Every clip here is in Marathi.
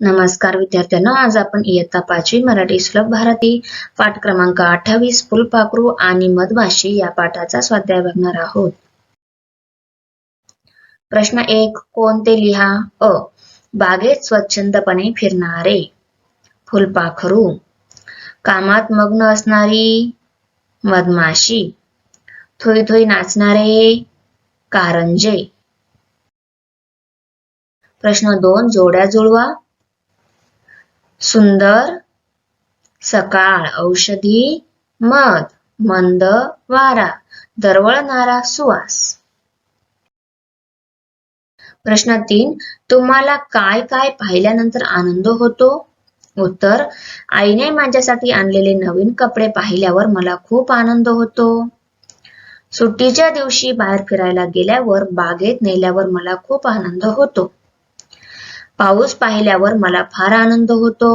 नमस्कार विद्यार्थ्यांनो आज आपण इयत्ता पाचवी मराठी सुलभ भारती पाठ क्रमांक अठ्ठावीस फुलपाखरू आणि मधमाशी या पाठाचा स्वाध्याय बघणार आहोत. प्रश्न एक कोणते लिहा? अ. बागेत स्वच्छंदपणे फिरणारे. फुलपाखरू. कामात मग्न असणारी. मधमाशी. थोई थोई नाचणारे. कारंजे. प्रश्न दोन जोड्या जुळवा. सुंदर सकाळ औषधी मध मंद वारा दरवळणारा सुवास. प्रश्न तीन तुम्हाला काय काय पाहिल्यानंतर आनंद होतो? उत्तर आईने माझ्यासाठी आणलेले नवीन कपडे पाहिल्यावर मला खूप आनंद होतो. सुट्टीच्या दिवशी बाहेर फिरायला गेल्यावर बागेत नेल्यावर मला खूप आनंद होतो. पाऊस पाहिल्यावर मला फार आनंद होतो.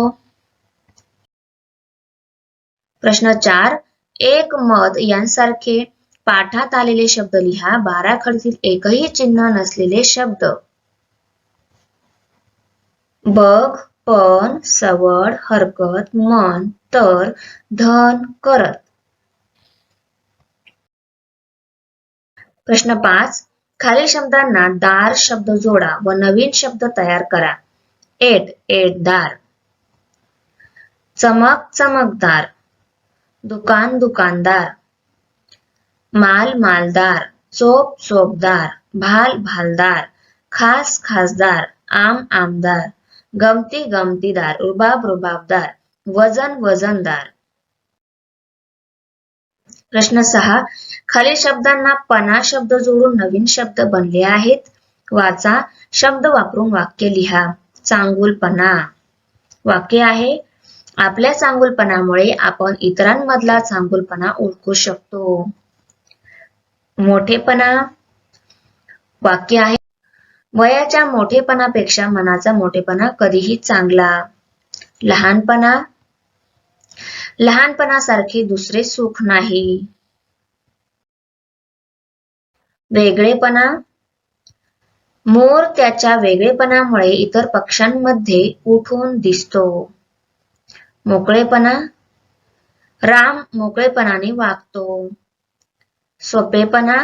प्रश्न चार एक मध यांसारखे पाठात आलेले शब्द लिहा. बारा खडतील एकही चिन्ह नसलेले शब्द. बघ पण सवड हरकत मन तर धन करत. प्रश्न पाच खालील शब्दांना दार शब्द जोडा व नवीन शब्द तयार करा. एट एटदार चमक चमकदार दुकान दुकानदार माल मालदार चोप चोपदार भाल भालदार खास खासदार आम आमदार गमती गमतीदार रुबाब रुबाबदार वजन वजनदार प्रश्न सहा. खालील शब्दांना पणा शब्द जोडून नवीन शब्द बनले आहेत. वाचा शब्द वापरून वाक्य लिहा. चांगुलपणा. वाक्य आहे आपल्या चांगुलपणामुळे आपण इतरांमधला चांगुलपणा ओळखू शकतो. मोठेपणा. वाक्य आहे वयाच्या मोठेपणापेक्षा मनाचा मोठेपणा कधीही चांगला. लहानपणा. लहानपणासारखे दुसरे सुख नाही. वेगळेपणा. मोर त्याच्या वेगळेपणामुळे इतर पक्ष्यांमध्ये उठून दिसतो. मोकळेपणा. राम मोकळेपणाने वागतो. सोपेपणा.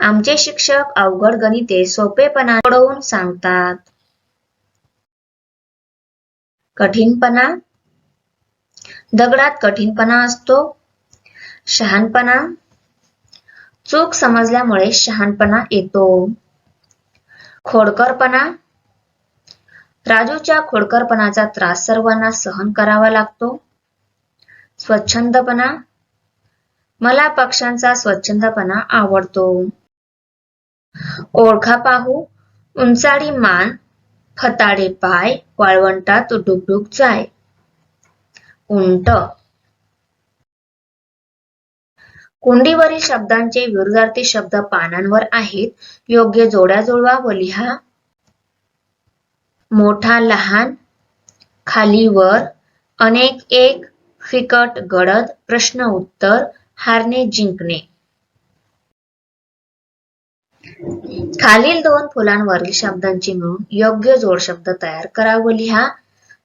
आमचे शिक्षक अवघड गणिते सोपेपणा सोडवून सांगतात. कठीणपणा. दगडात कठीणपणा असतो शहाणपणा. चूक समजल्यामुळे शहाणपणा येतो. खोडकरपणा. राजूच्या खोडकरपणाचा त्रास सर्वांना सहन करावा लागतो. स्वच्छंदपणा. मला पक्ष्यांचा स्वच्छंदपणा आवडतो. ओळखा पाहू. उंचाडी मान. फताडे पाय. वाळवंटात डुकडुक जाय. उंट. कुंडीवरील शब्दांचे विरुद्धार्थी शब्द पानांवर आहेत. योग्य जोड्या जुळवा व लिहा. मोठा लहान खाली वर. अनेक एक फिकट गडद प्रश्न उत्तर हारणे जिंकणे. खालील दोन फुलांवरील शब्दांची मिळून योग्य जोड शब्द तयार करा व लिहा.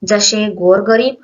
जसे गोरगरीब